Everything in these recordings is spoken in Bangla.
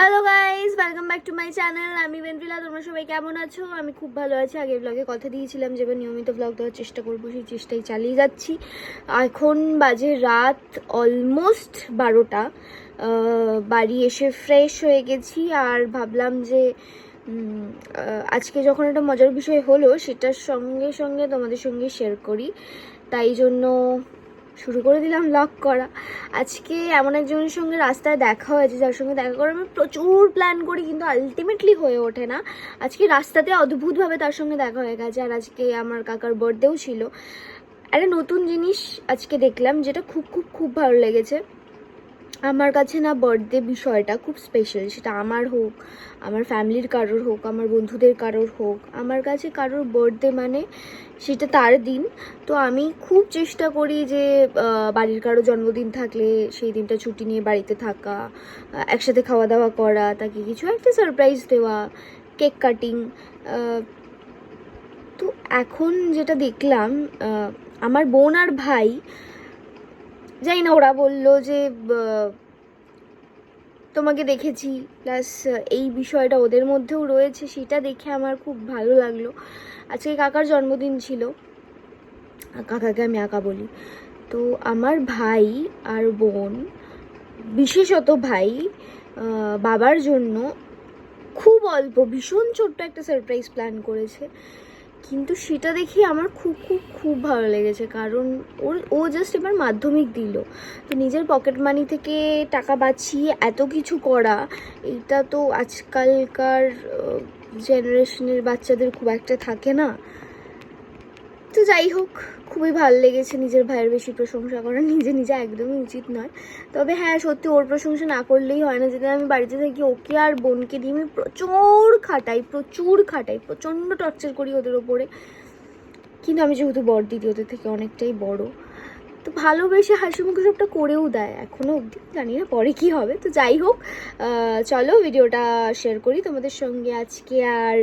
Hello guys welcome back to my channel আমি বেনফিলা তোমরা সবাই কেমন আছো? আমি খুব ভালো আছি। আগের ব্লগে কথা দিয়েছিলাম যে নিয়মিত ব্লগ দেওয়ার চেষ্টা করব। সেই চেষ্টাই চালিয়ে যাচ্ছি। এখন বাজে রাত অলমোস্ট বারোটা। বাড়ি এসে ফ্রেশ হয়ে গেছি আর ভাবলাম যে আজকে যখন একটা মজার বিষয় হলো, সেটার সঙ্গে সঙ্গে তোমাদের সঙ্গে শেয়ার করি। তাই জন্য শুরু করে দিলাম লক করা। আজকে এমন একজনের সঙ্গে রাস্তায় দেখা হয়েছে, যার সঙ্গে দেখা করে আমি প্রচুর প্ল্যান করি, কিন্তু আলটিমেটলি হয়ে ওঠে না। আজকে রাস্তাতে অদ্ভুতভাবে তার সঙ্গে দেখা হয়ে গেছে, আর আজকে আমার কাকার বার্থডেও ছিল। একটা নতুন জিনিস আজকে দেখলাম, যেটা খুব খুব খুব ভালো লেগেছে। আমার কাছে না বার্থডে বিষয়টা খুব স্পেশাল সেটা আমার হোক, আমার ফ্যামিলির কারোর হোক, আমার বন্ধুদের কারোর হোক, আমার কাছে কারোর বার্থডে মানে সেটা তার দিন। তো আমি খুব চেষ্টা করি যে বাড়ির কারও জন্মদিন থাকলে সেই দিনটা ছুটি নিয়ে বাড়িতে থাকা একসাথে খাওয়া দাওয়া করা, তাকে কিছু একটা সারপ্রাইজ দেওয়া কেক কাটিং তো এখন যেটা দেখলাম আমার বোন আর ভাই জানি না, ওরা বলল যে তোমাকে দেখেছি প্লাস এই বিষয়টা ওদের মধ্যেও রয়েছে, সেটা দেখে আমার খুব ভালো লাগল। আজকে কাকার জন্মদিন ছিল, কাকাকে আমি আঁকা বলি। তো আমার ভাই আর বোন, বিশেষত ভাই বাবার জন্য খুব অল্প, ভীষণ ছোট্ট একটা সারপ্রাইজ প্ল্যান করেছে। কিন্তু সেটা দেখি আমার খুব খুব খুব ভালো লেগেছে। কারণ ওর, ও জাস্ট এবার মাধ্যমিক দিল। তো নিজের পকেট মানি থেকে টাকা বাঁচিয়ে এত কিছু করা এটা তো আজকালকার জেনারেশনের বাচ্চাদের খুব একটা থাকে না। তো যাই হোক, খুবই ভালো লেগেছে নিজের ভাইয়ের বেশি প্রশংসা করা। নিজে নিজে একদমই উচিত নয়। তবে হ্যাঁ সত্যি ওর প্রশংসা না করলেই হয় না। যদি আমি বাড়িতে থাকি, ওকে আর বোনকে দিয়ে আমি প্রচুর খাটাই প্রচুর খাটাই, প্রচণ্ড টর্চার করি ওদের ওপরে। কিন্তু আমি যেহেতু বড় দিদি, ওদের থেকে অনেকটাই বড়। তো ভালোবেসে হাসি মুখে সবটা করেও দেয় এখনও অবধি। জানি না পরে কি হবে। তো যাই হোক চলো ভিডিওটা শেয়ার করি তোমাদের সঙ্গে আজকে। আর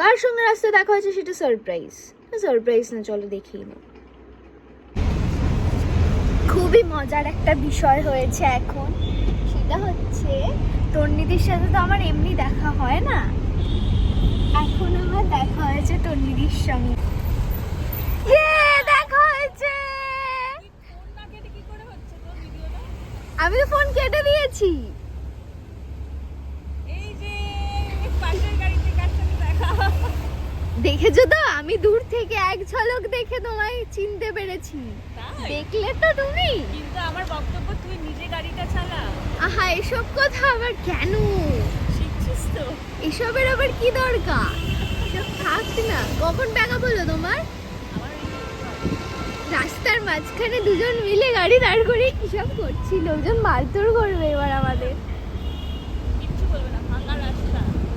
কার সঙ্গে রাস্তায় দেখা হয়েছে সেটা সারপ্রাইজ সারপ্রাইজ না চলো দেখেই না। খুবই মজার একটা বিষয় হয়েছে এখন। সেটা হচ্ছে তন্নিদির সাথে তো আমার এমনি দেখা হয় না। এখন আমার দেখা হয়েছে তন্নিদির সঙ্গে। দেখা হয়েছে! আমি তো ফোন কেটে দিয়েছি। দেখেছ তো? আমি দূর থেকে এক ঝলক দেখে তোমায় চিনতে পেরেছি। দেখলে তো তুমি। কিন্তু আমার বক্তব্য তুই নিজে গাড়িটা চালা আহা এসব কথা আবার কেন? শিখছিস তো। এসবের আবার কি দরকার? এসব থাক না। কখন টাকা বলো তোমার? রাস্তার মাঝখানে দুজন মিলে গাড়ি দাঁড় করে কিসব করছি লোকজন মারধর করবে এবার আমাদের।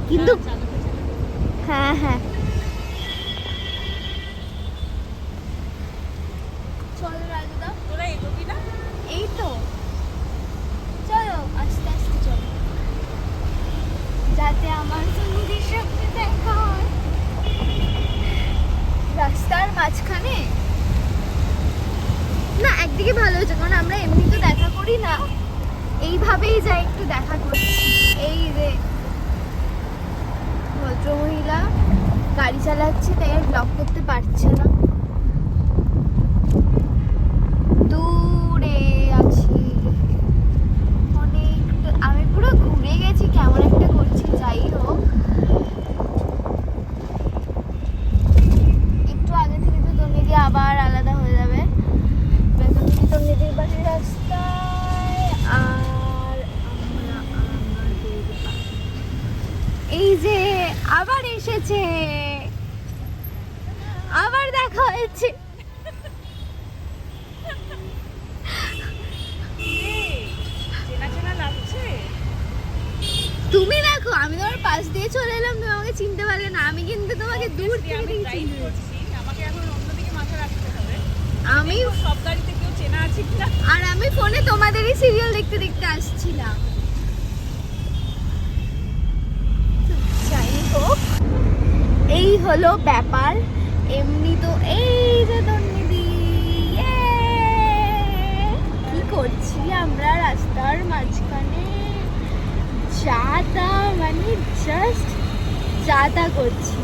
কিন্তু-। হ্যাঁ হ্যাঁ চলো রাজুদা তোরা এগোবি না এই তো চলো আস্তে আস্তে চলো যাতে আমার সঙ্গীদের সঙ্গে দেখা হয় রাস্তার মাঝখানে না একদিকে ভালো হয়েছে কারণ আমরা এমনি তো দেখা করি না, এইভাবেই যাই একটু দেখা করি। এই যে ভদ্রমহিলা গাড়ি চালাচ্ছে, তাই আর ব্লক করতে পারছে না দূরে আছি অনেক আমি পুরো ঘুরে গেছি কেমন একটা করছি যাই হোক একটু আগে থেকে তো তন্নিদি আবার আলাদা হয়ে যাবে এবার তন্নিদি তন্নিদির বাড়ির রাস্তায় আর আমরা আমাদের বাড়ি। এই যে এসেছে আবার দেখা হয়েছে। তুমি দেখো আমি তোমার পাশ দিয়ে চলে এলাম তুমি আমাকে চিনতে পারলে না। আমি কিন্তু তোমাকে দূর থেকে আমাকে এখন অন্যদিকে মাথা রাখতে হবে। আমি সব গাড়িতে কেউ চেনা আছে আর আমি ফোনে তোমাদেরই সিরিয়াল দেখতে দেখতে আসছিলাম। হলো ব্যাপার। এমনি তো এই যে তন্নিদি ইয়ে! কি করছি আমরা রাস্তার মাঝখানে? যা তা মানে জাস্ট যা তা করছি।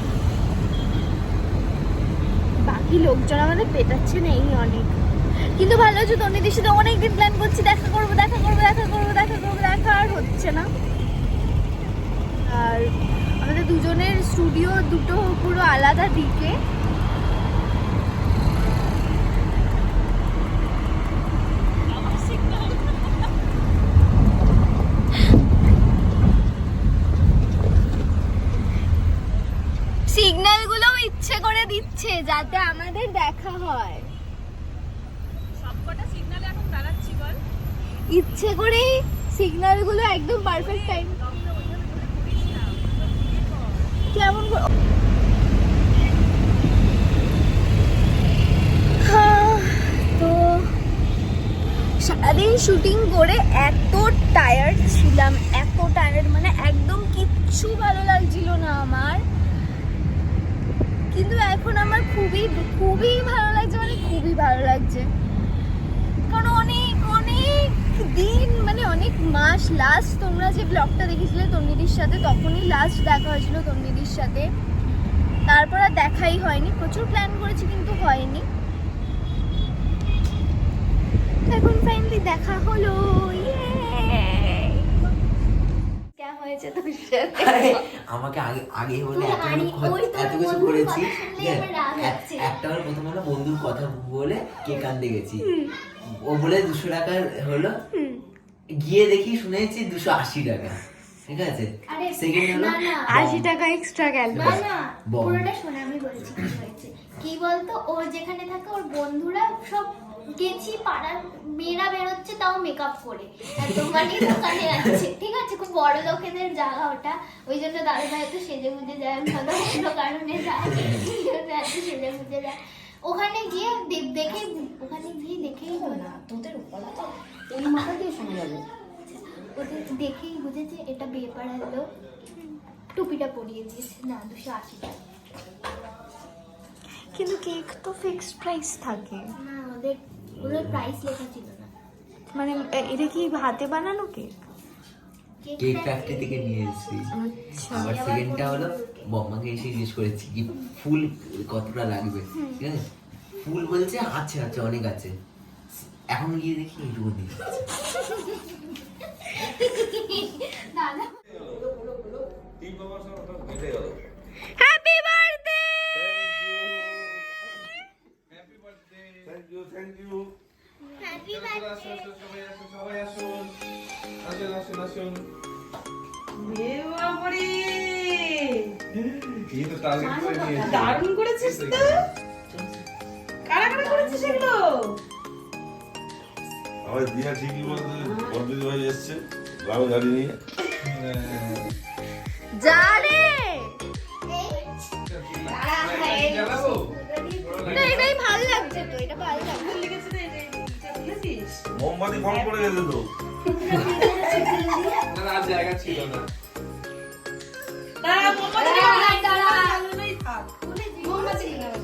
বাকি লোকজন আমাদের পেটাচ্ছে না এই অনেক। কিন্তু ভালো হচ্ছে তন্নিদির সাথে অনেকদিন প্ল্যান করছি, দেখা করব দেখা করব দেখা করব দেখা করব, দেখা আর হচ্ছে না। আর আমাদের দুজনের স্টুডিও দুটো পুরো আলাদা দিকে। সিগন্যালগুলো ইচ্ছে করে দিচ্ছে যাতে আমাদের দেখা হয়। সবকটা সিগনালে এখন দাঁড়াচ্ছি বল। ইচ্ছে করেই সিগন্যালগুলো একদম পারফেক্ট টাইম কেমন করে- হ্যাঁ, তো সারাদিন শুটিং করে এত টায়ার্ড ছিলাম, এত টায়ার্ড মানে একদম কিচ্ছু ভালো লাগছিল না আমার। কিন্তু এখন আমার খুবই খুবই ভালো লাগছে মানে খুবই ভালো লাগছে। কারণ অনেক দিন মানে অনেক মাস। লাস্ট তোমরা যে ব্লগটা দেখেছিলে তন্নিদির সাথে, তখনই লাস্ট দেখা হয়েছিল তন্নিদির সাথে। তারপর আর দেখাই হয়নি। প্রচুর প্ল্যান করেছি, কিন্তু হয়নি। এখন ফাইনালি দেখা হলো। Yay! হয়েছে তোর সাথে। আমাকে আগে আগে বলে এত এত কিছু করেছি। একটা বার প্রথম হলো বন্ধুর কথা বলে কেক আনতে গেছি। ও বলে দুশো টাকার হলো। গিয়ে দেখি শুনেছি দুশো আশি টাকা। ঠিক আছে? সেকেন্ড হলো। আশি টাকা এক্সট্রা গেল না না পুরোটা শোনা আমি বলছি কি বলতো? ওর যেখানে থাকে ওর বন্ধুরা সব গেছি পাড়ার মেয়েরা বেরোচ্ছে তাও মেকআপ করে। আর দোকানে দোকানে আছে ঠিক আছে খুব বড় লোকেদের জায়গা ওটা। ওই জন্য দাদা ভাই তো সেজে গুজে যায় আমি ভালো অন্য কারণে যায় এত সেজে গুজে যায়। ওখানে গিয়ে দেখে ওখানে গিয়ে দেখেই না তোদের উপলা তো ওই মাথা দিয়ে শোনা যাবে। ওদের দেখেই বুঝেছে এটা বিয়ে পাড়ার লোক। টুপিটা পরিয়ে দিয়েছে না দুশো আশি টাকা। কিন্তু কেক তো ফিক্সড প্রাইস থাকে। না ওদের ওদের প্রাইস লেখা ছিল না। মানে এটা কি হাতে বানানো কেক কেক ফ্যাক্টরি থেকে নিয়ে এসেছি। আচ্ছা। আবার সেকেন্ডটা হলো বম্মাকে এসে জিজ্ঞেস করেছি কি ফুল কতটা লাগবে ঠিক আছে? ফুল বলছে আছে আছে অনেক আছে। এখন গিয়ে দেখি এইটুকু দিয়ে দাদা থ্যাংক ইউ সবাই আসুন আসুন। আসুন আসুন আসুন। এই তো টার্গেট করে নিয়েছি দারুণ করেছিস তো। কারা কারা করেছিস এগুলো? আমার দিয়া ঠিকই বলতে বন্ধু ভাই এসছে। লাউ গাড়ি নিয়ে। যা ভালো লাগছে তো এটা ভালো লাগছে লেগেছে রে, এই যে বুঝেছিস? মোমবাতি কম পড়ে গেছে তো না আর জায়গা ছিল না দাঁড়া, মোমবাতি দাঁড়া, দাঁড়া। থাক। মোমবাতি নিয়ে আয়।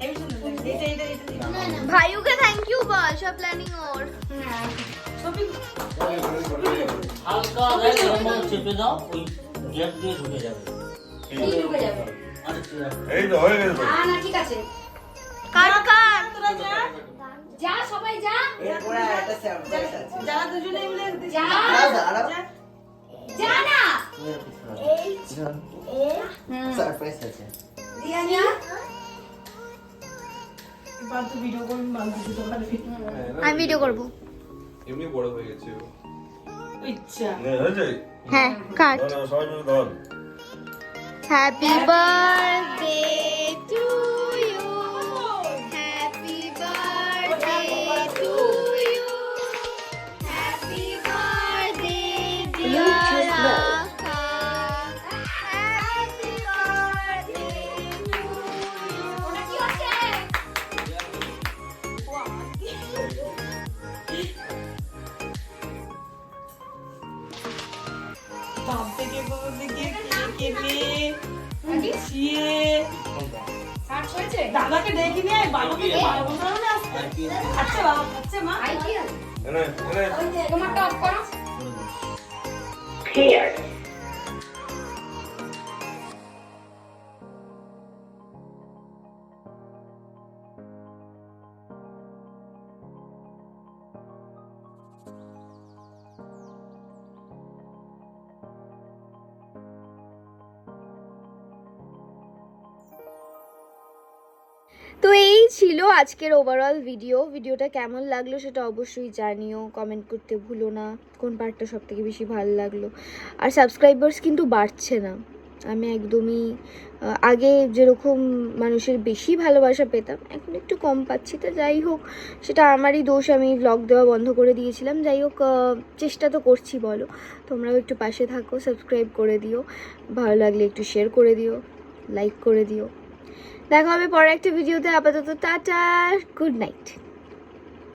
হেবি সুন্দর লাগছে। এইটা, এইটা, এইটা দিবি। না না ভাইউকে থ্যাংক ইউ বল সব প্ল্যানিং ওর হালকা গায়ে গরম জল চেপে দাও ওই গ্যাপ দিয়ে ঢুকে যাবে ঢুকে যাবে। আরে ঠিক আছে। এই তো হয়ে গেছে না, না, ঠিক আছে। কাট কাট তোরা যা। যা। যারা দুজনে মিলে যা। যা। সারপ্রাইজ আছে। আমি ভিডিও করব। এমনি বড় হয়ে গেছে ইচ্ছা। হ্যাঁ কাট। হ্যাপি বার্থডে দাদাকে দেখি নিয়ে বাবাকে বাবা বসানো না আসতে। খাচ্ছে বাবা খাচ্ছে মা। এনে এনে। scared. তো এই ছিল আজকের ওভারঅল ভিডিও ভিডিওটা কেমন লাগল সেটা অবশ্যই জানিও কমেন্ট করতে ভুলো না, কোন পার্টটা সব থেকে বেশি ভালো লাগল। আর সাবস্ক্রাইবার্স কিন্তু বাড়ছে না। আমি একদমই আগে যেরকম মানুষের বেশি ভালোবাসা পেতাম, এখন একটু কম পাচ্ছি। তো যাই হোক, সেটা আমারই দোষ, আমি ব্লগ দেওয়া বন্ধ করে দিয়েছিলাম। যাই হোক চেষ্টা তো করছি বলো। তোমরাও একটু পাশে থাকো সাবস্ক্রাইব করে দিও। ভালো লাগলে একটু শেয়ার করে দিও লাইক করে দিও। দেখা হবে পরে একটা ভিডিওতে। আপাতত টাটা গুড নাইট।